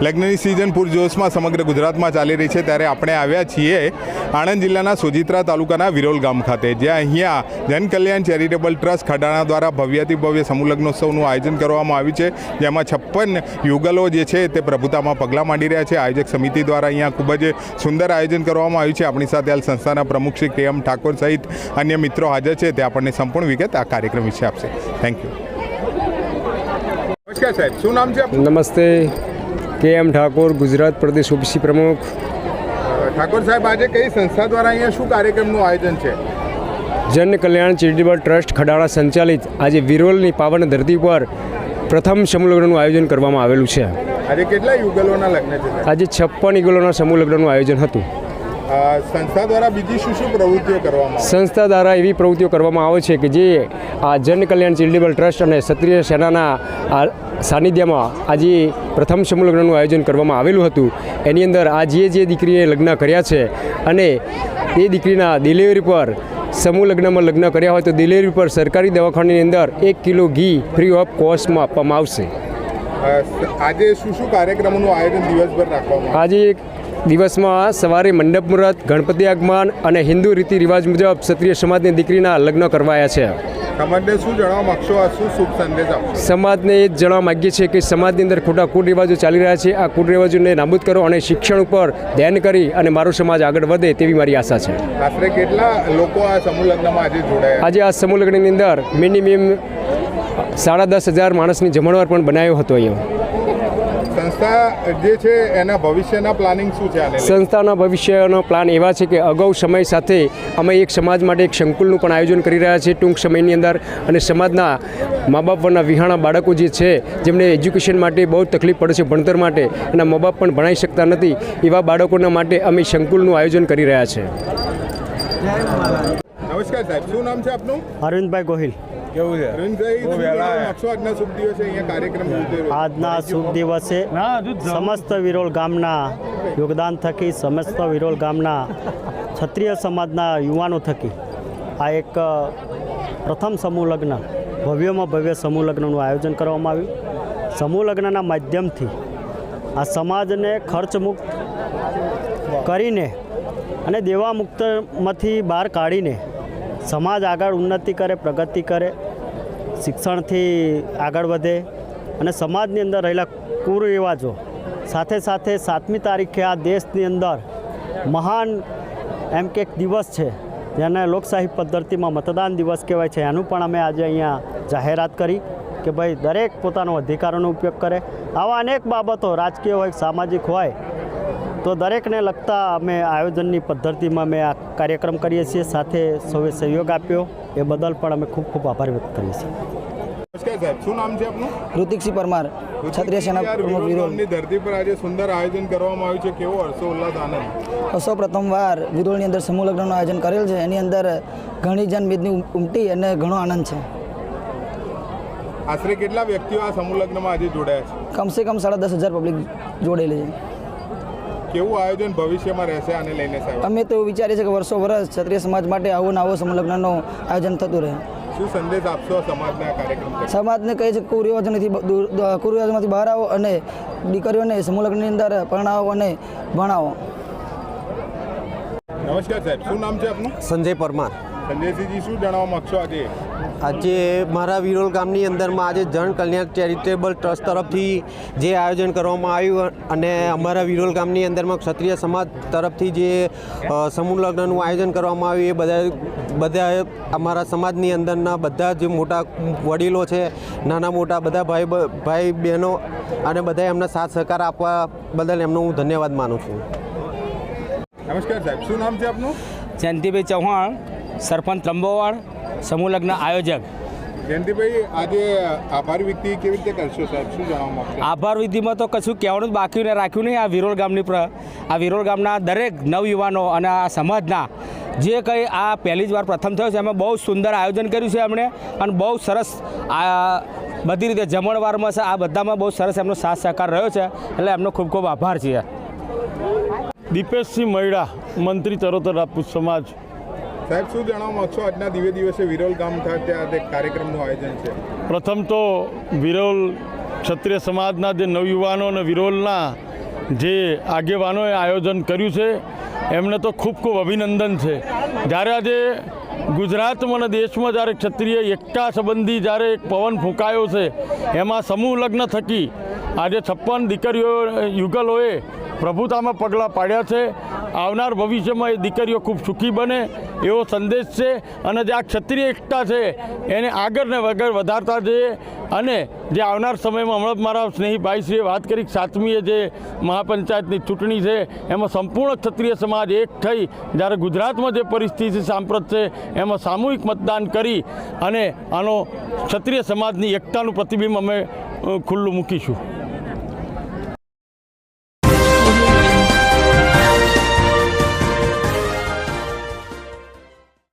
લગ્નની સિઝન પૂરજોશમાં સમગ્ર ગુજરાતમાં ચાલી રહી છે. ત્યારે આપણે આવ્યા છીએ આણંદ જિલ્લાના સોજિત્રા તાલુકાના વિરોલ ગામ ખાતે જ્યાં અહીંયા જનકલ્યાણ ચેરિટેબલ ટ્રસ્ટ ખડાણા દ્વારા ભવ્યથી ભવ્ય સમૂહ લગ્નોત્સવનું આયોજન કરવામાં આવ્યું છે. જેમાં છપ્પન યુગલો જે છે તે પ્રભુતામાં પગલાં માંડી રહ્યા છે. આયોજક સમિતિ દ્વારા અહીંયા ખૂબ જ સુંદર આયોજન કરવામાં આવ્યું છે. આપણી સાથે હાલ સંસ્થાના પ્રમુખ શ્રી કે એમ ઠાકોર સહિત અન્ય મિત્રો હાજર છે. તે આપણને સંપૂર્ણ વિગત આ કાર્યક્રમ વિશે આપશે. થેન્ક યુ નમસ્કાર સાહેબ શું નામ છે નમસ્તે. કે એમ ઠાકોર ગુજરાત પ્રદેશ ઓબીસી પ્રમુખ? ઠાકોર સાહેબ આજે કઈ સંસ્થા દ્વારા અહીંયા શું કાર્યક્રમનું આયોજન છે? જન કલ્યાણ ચેરિટેબલ ટ્રસ્ટ ખડાણા સંચાલિત આજે વિરોલની પાવન ધરતી પર પ્રથમ સમૂહ લગ્નનું આયોજન કરવામાં આવેલું છે. આજે કેટલા યુગલોના લગ્ન છે? આજે છપ્પન યુગલોના સમૂહ લગ્નનું આયોજન હતું. સંસ્થા દ્વારા બીજી શું શું પ્રવૃત્તિઓ કરવામાં સંસ્થા દ્વારા એવી પ્રવૃત્તિઓ કરવામાં આવે છે કે જે આ જન કલ્યાણ ચેરિટેબલ ટ્રસ્ટ અને ક્ષત્રિય સેનાના આ સાનિધ્યમાં આજે પ્રથમ સમૂહ લગ્નનું આયોજન કરવામાં આવેલું હતું. એની અંદર આ જે જે દીકરીએ લગ્ન કર્યા છે અને એ દીકરીના ડિલિવરી પર સમૂહ લગ્નમાં લગ્ન કર્યા હોય તો ડિલિવરી પર સરકારી દવાખાનાની અંદર એક કિલો ઘી ફ્રી ઓફ કોસ્ટમાં આપવામાં આવશે. આજે શું શું કાર્યક્રમોનું આયોજન દિવસભર રાખવામાં આજે દિવસમાં સવારે મંડપ મુહૂર્ત ગણપતિ આગમન અને હિન્દુ રીતિ રિવાજ મુજબ ક્ષત્રિય સમાજની દીકરીના લગ્ન કરવાયા છે. સમાજને શું જણાવવા માંગશો? આ શું શુભ સંદેશ સમાજને એ જ જણાવવા માગીએ છીએ કે સમાજની અંદર ખોટા કુરિવાજો ચાલી રહ્યા છે. આ કુરિવાજોને નાબૂદ કરો અને શિક્ષણ ઉપર ધ્યાન કરી અને મારો સમાજ આગળ વધે તેવી મારી આશા છે. આશરે કેટલા લોકો આ સમૂહ લગ્નમાં આજે જોડાયા? આજે આ સમૂહ લગ્નની અંદર મિનિમમ સાડા દસ હજાર માણસની જમણવાર પણ બનાવ્યો હતો અહીંયા. સંસ્થા જે છે એના ભવિષ્યના પ્લાનિંગ શું છે સંસ્થાના ભવિષ્યનો પ્લાન એવા છે કે અગાઉ સમય સાથે અમે એક સમાજ માટે એક સંકુલનું પણ આયોજન કરી રહ્યા છીએ ટૂંક સમયની અંદર અને સમાજના મા બાપના વિહાણા બાળકો જે છે જેમને એજ્યુકેશન માટે બહુ તકલીફ પડે છે ભણતર માટે એના મા બાપ પણ ભણાઈ શકતા નથી એવા બાળકોના માટે અમે સંકુલનું આયોજન કરી રહ્યા છીએ નમસ્કાર સાહેબ શું નામ છે આપનું? અરવિંદભાઈ ગોહિલ. કેવું છે? આજના શુભ દિવસે અહીંયા કાર્યક્રમ? આજના શુભ દિવસે સમસ્ત વિરોલ ગામના યોગદાન થકી સમસ્ત વિરોલ ગામના ક્ષત્રિય સમાજના યુવાનો થકી આ એક પ્રથમ સમૂહ લગ્ન ભવ્યમાં ભવ્ય સમૂહ લગ્નનું આયોજન કરવામાં આવ્યું. સમૂહ લગ્નના માધ્યમથી આ સમાજને ખર્ચમુક્ત કરીને અને દેવા મુક્તમાંથી બહાર કાઢીને સમાજ આગળ ઉન્નતિ કરે, પ્રગતિ કરે, શિક્ષણથી આગળ વધે અને સમાજની અંદર રહેલા કુરિવાજો સાથે સાથે સાતમી તારીખે આ દેશની અંદર મહાન એમ કે એક દિવસ છે, જેને લોકશાહી પદ્ધતિમાં મતદાન દિવસ કહેવાય છે. એનું પણ અમે આજે અહીંયા જાહેરાત કરી કે ભાઈ દરેક પોતાનો અધિકારોનો ઉપયોગ કરે. આવા અનેક બાબતો રાજકીય હોય, સામાજિક હોય તો દરેકને લગતા અમે આયોજનની પદ્ધતિમાં અમે આ કાર્યક્રમ કરીએ છીએ. સાથે સૌએ સહયોગ આપ્યો. એ બદલ પણ અમે ખૂબ ખૂબ આભાર વ્યક્ત કરીએ છીએ. નમસ્કાર સાહેબ શું નામ ઋતિકસિંહ પરમાર ક્ષત્રિય સેના પ્રમુખ વિરોલ વિરોલ ધરતી પર આજે સુંદર આયોજન કરવામાં આવ્યું છે. કેવો હર્ષો ઉલ્લાસ આનંદ? સૌ પ્રથમવાર વિરોલની અંદર સમૂહ લગ્નનું આયોજન કરેલ છે. એની અંદર ઘણી જનમેદની ઉમટી અને ઘણો આનંદ છે. આશરે કેટલા વ્યક્તિઓ આ સમૂહ લગ્નમાં આજે જોડાયા કમસે કમ સાડા દસ હજાર પબ્લિક જોડેલી છે. કેવું આયોજન ભવિષ્યમાં રહેશે આને લઈને સાહેબ? અમે તો વિચારીએ છીએ કે વર્ષો વર્ષ ક્ષત્રિય સમાજ માટે આવો ને આવો સમૂહ આયોજન થતું રહે. શું સંદેશ આપશો સમાજને કાર્યક્રમ સમાજને કહે છે કે કુરિવાજોથી દૂર કુરિવાજોમાંથી બહાર આવો અને દીકરીઓને સમૂહલગ્નની અંદર પરણાવો અને ભણાવો. નમસ્કાર સાહેબ શું નામ છે આપનું? સંજય પરમાર. સંજયસિંહજી શું જણાવવા માંગશો આજે? આજે મારા વિરોલ ગામની અંદરમાં આજે જન કલ્યાણ ચેરિટેબલ ટ્રસ્ટ તરફથી જે આયોજન કરવામાં આવ્યું અને અમારા વિરોલ ગામની અંદરમાં ક્ષત્રિય સમાજ તરફથી જે સમૂહ લગ્નનું આયોજન કરવામાં આવ્યું એ બધા બધા અમારા સમાજની અંદરના બધા જે મોટા વડીલો છે નાના મોટા બધા ભાઈ ભાઈ બહેનો અને બધા એમને સાથ સહકાર આપવા બદલ એમનો હું ધન્યવાદ માનું છું. નમસ્કાર સાહેબ શું નામ છે આપનું? જયંતિભાઈ ચૌહાણ સરપંચ ત્રંબોવાડ સમૂહ લગ્ન આયોજક. જયંતિભાઈ આજે આભાર કેવી રીતે કરશો સાહેબ? શું જણાવવા માંગશો? આભાર વિધિમાં તો કશું કહેવાનું જ બાકી ને રાખ્યું નહીં. આ વિરોલ ગામની પ્ર આ વિરોલ ગામના દરેક નવયુવાનો અને આ સમાજના જે કંઈ આ પહેલી જ વાર પ્રથમ થયો છે એમાં બહુ સુંદર આયોજન કર્યું છે એમણે અને બહુ સરસ આ બધી રીતે જમણવારમાં છે આ બધામાં બહુ સરસ એમનો સાથ સહકાર રહ્યો છે એટલે એમનો ખૂબ ખૂબ આભાર છે દીપેશસિંહ મહિડા મંત્રી તરોતર રાજપૂત સમાજ. સાહેબ, શું જણાવવા માંગશો આજના દિવે દિવસે વિરોલ ગામ ખાતે આ કાર્યક્રમનું આયોજન છે. પ્રથમ તો વિરોલ ક્ષત્રિય સમાજના જે નવયુવાનો અને વિરોલના જે આગેવાનોએ આયોજન કર્યું છે, એમને તો ખૂબ ખૂબ અભિનંદન છે. જ્યારે આજે ગુજરાતમાં અને દેશમાં જ્યારે ક્ષત્રિય એકતા સંબંધી જ્યારે એક પવન ફૂંકાયો છે, એમાં સમૂહ લગ્ન થકી આજે છપ્પન દીકરીઓ, યુગલોએ પ્રભુતામાં પગલાં પાડ્યા છે. આવનાર ભવિષ્યમાં એ દીકરીઓ ખૂબ સુખી બને એવો સંદેશ છે અને જે આ ક્ષત્રિય એકતા છે એને આગળ ને વગર વધારતા જઈએ અને જે આવનાર સમયમાં હમણાં મારા સ્નેહી ભાઈશ્રીએ વાત કરી સાતમીએ જે મહાપંચાયતની ચૂંટણી છે, એમાં સંપૂર્ણ ક્ષત્રિય સમાજ એક થઈ. જ્યારે ગુજરાતમાં જે પરિસ્થિતિ સાંપ્રત છે, એમાં સામૂહિક મતદાન કરી અને આનો ક્ષત્રિય સમાજની એકતાનું પ્રતિબિંબ અમે ખુલ્લું મૂકીશું.